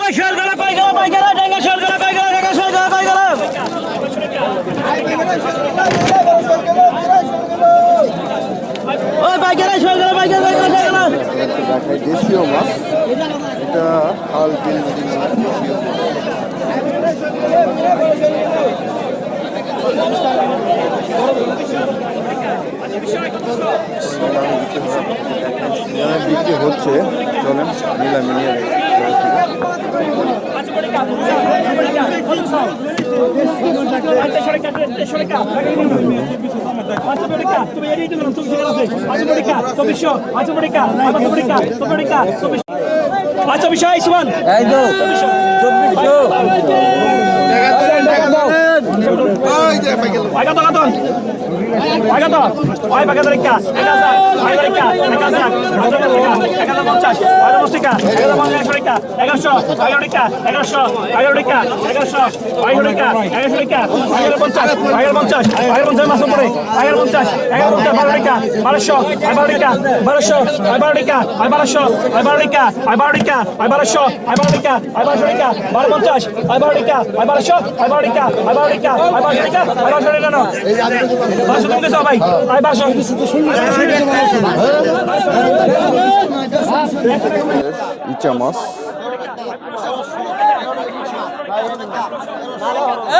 ওই সরগলা কই গেল কই গেল, ডাঙ্গা সরগলা কই গেল, ডাঙ্গা সরগলা কই ওই বাইকেরা সরগলা বাইকেরা এটা হাল বিল বিক্রি হচ্ছে চলেন নিলামি নিয়ে আচ্ছা বিষয় সুমান এই তো চব্বিশশো Paga to katon. Paga to. Oy paga to ika. Ika sa. Paga to ika. Ika sa. Paga to ika. Ika to পঞ্চাশ. Paga to ika. Ika to পঞ্চাশ ika. এগারোশো. Paga to ika. এগারোশো. Paga to ika. এগারোশো. Paga to ika. এগারোশো ika. Paga to পঞ্চাশ. Paga to পঞ্চাশ. ইচ্ছা মাছ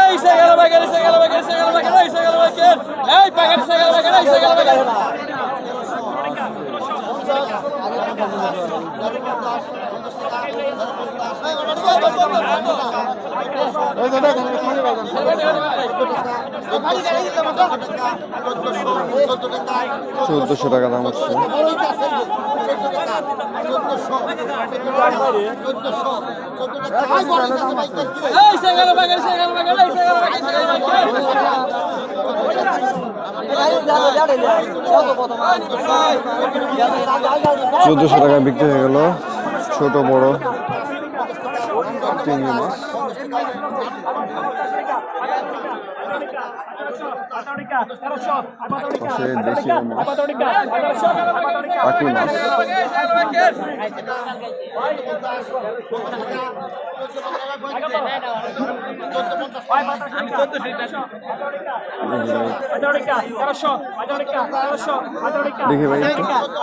Ei, segue ela, vai querer, segue ela, vai querer, segue ela, vai querer, ei, segue ela, vai querer. Ei, pega ele, segue ela, vai querer, segue ela, vai querer. Hey, চোদ্দশো টাকা দাম হচ্ছে। চোদ্দশো টাকা বিক্রি হয়ে গেল ছোট বড়। চিংড়ি মাছ দেখি ভাই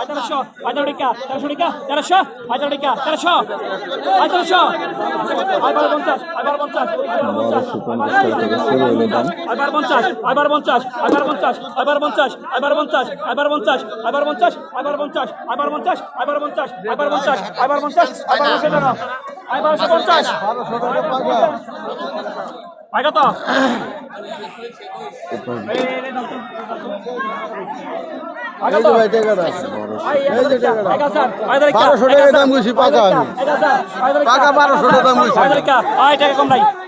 তেরোশো আঠারোটিকা তেরোশো টিকা তেরোশো আঠারোটিকা তেরোশো আঠারোশো আবার পঞ্চাশ আবার পঞ্চাশ আবার পঞ্চাশ আবার পঞ্চাশ আবার পঞ্চাশ আবার পঞ্চাশ আবার পঞ্চাশ আবার পঞ্চাশ আবার পঞ্চাশ আবার পঞ্চাশ আবার পঞ্চাশ আবার পঞ্চাশ আবার পঞ্চাশ আবার পঞ্চাশ আবার পঞ্চাশ আবার পঞ্চাশ আগে তো আগে তো বারোশো টাকা দাম পাকা পাকা বারোশো টাকা দাম বলছি আয় টাকা কম নাই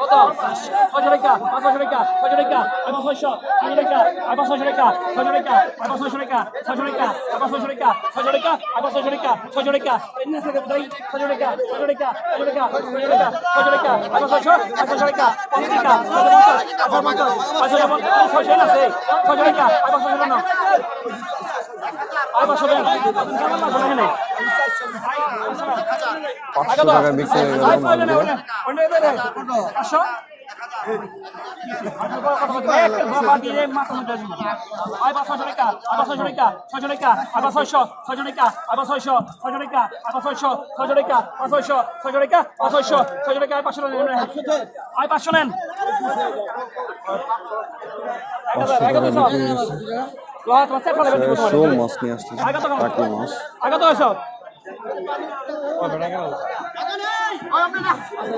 কত ছয়শো রেখা পাঁচশো রেখা ছয়শো রেখা আবার ছয়শো ছয়শো রেখা আবার ছয়শো রেখা ছয়শো রেখা আবার ছয়শো রেখা ছয়শো রেখা আবার ছয়শো রেখা ছয়শো রেখা আবার ছয়শো রেখা ছয়শো রেখা ছয়শো রেখা ছয়শো রেখা ছয়শো রেখা ছয়শো রেখা ছয়শো রেখা আবার ছয়শো ছয়শো রেখা পাঁচশো রেখা ছয়শো ছয়শো আছে ছয়শো রেখা আবার ছয়শো না পাঁচশো টাকা বিক্রি পাঁচশো নেন শোল মাছ নিয়ে আসতেছে পাখি মাছ আগত আছো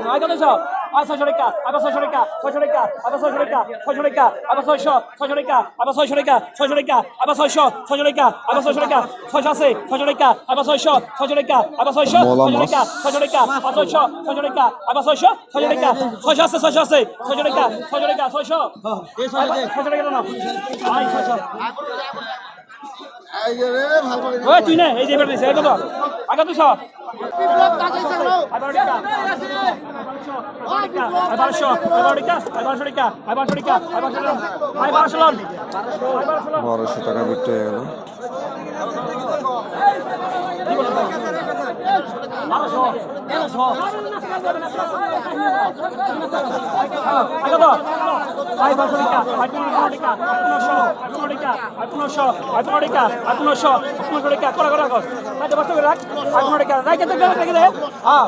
আগত আছো আয় ছয়শো টাকা আবার ছয়শো টাকা ছয়শো টাকা আবার ছয়শো টাকা ছয়শো টাকা আবার ছয়শো ছয়শো টাকা আবার ছয়শো টাকা ছয়শো টাকা আবার ছয়শো ছয়শো টাকা আবার ছয়শো টাকা ছয়শো আছে ছয়শো টাকা আবার ছয়শো ছয়শো টাকা আবার ছয়শো ছয়শো টাকা ছয়শো টাকা আবার ছয়শো ছয়শো টাকা আবার ছয়শো ছয়শো টাকা ছয়শো আছে ছয়শো আছে ছয়শো টাকা ছয়শো টাকা ছয়শো ছয়শো টাকা না ছয়শো এই যে রে ভালো করে ওই তুই না এই যে এবার দিছে টিকা আবারশো আবারশো লন বারোশো টাকা বিক্রি হয়ে গেল। রাখ। হ্যাঁ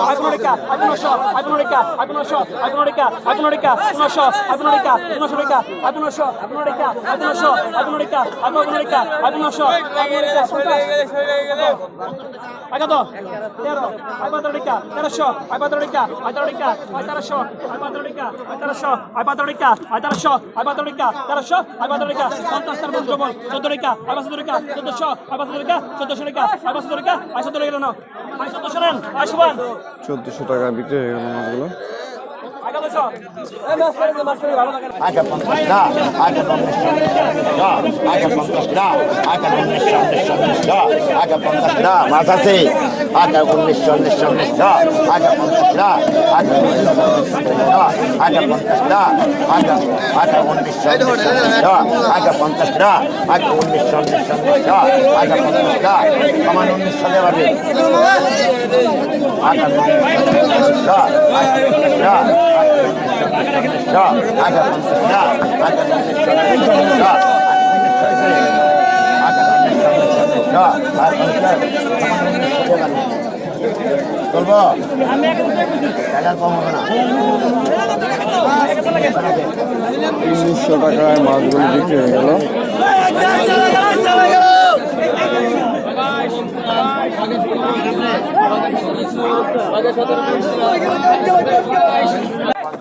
আই পনেরো টিকা পনেরোশো আই পনেরো টিকা পনেরোশো টিকা আই পনেরোশো আই পনেরো টিকা আই পনেরোশো আই পনেরো টিকা আই পনেরো টিকা আই পনেরোশো আই পনেরো টিকা আগে তো তেরো পাঁচ টিকা তেরোশো আই পাঁচ টিকা আই তেরো টিকা আই তেরোশো আই পাঁচ টিকা আই তেরোশো আই পাঁচ চোদ্দশো টিকা বিক্রি হয়ে গেল মাছগুলো। মাছ লাগে আগে আগে পঞ্চাশ না আগে পঞ্চাশ আগে আগে পঞ্চাশ আছে আগে আগে আগে উনিশশো উনিশশো আগে পঞ্চাশ আগে আগে উনিশশো উনিশশো আগে পঞ্চাশ আগে উনিশশো উনিশশো উনিশশো আগে সমান উনিশশো দেওয়াবে আগে চলবো উনিশশো টাকায় মাছগুলো বিক্রি হয়ে গেল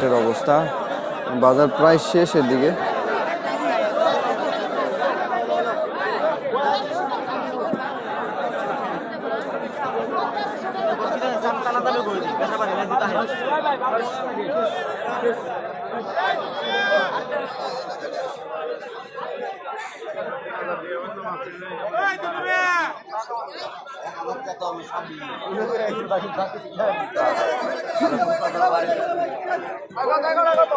হাটের অবস্থা। বাজার প্রায় শেষের দিকে। কত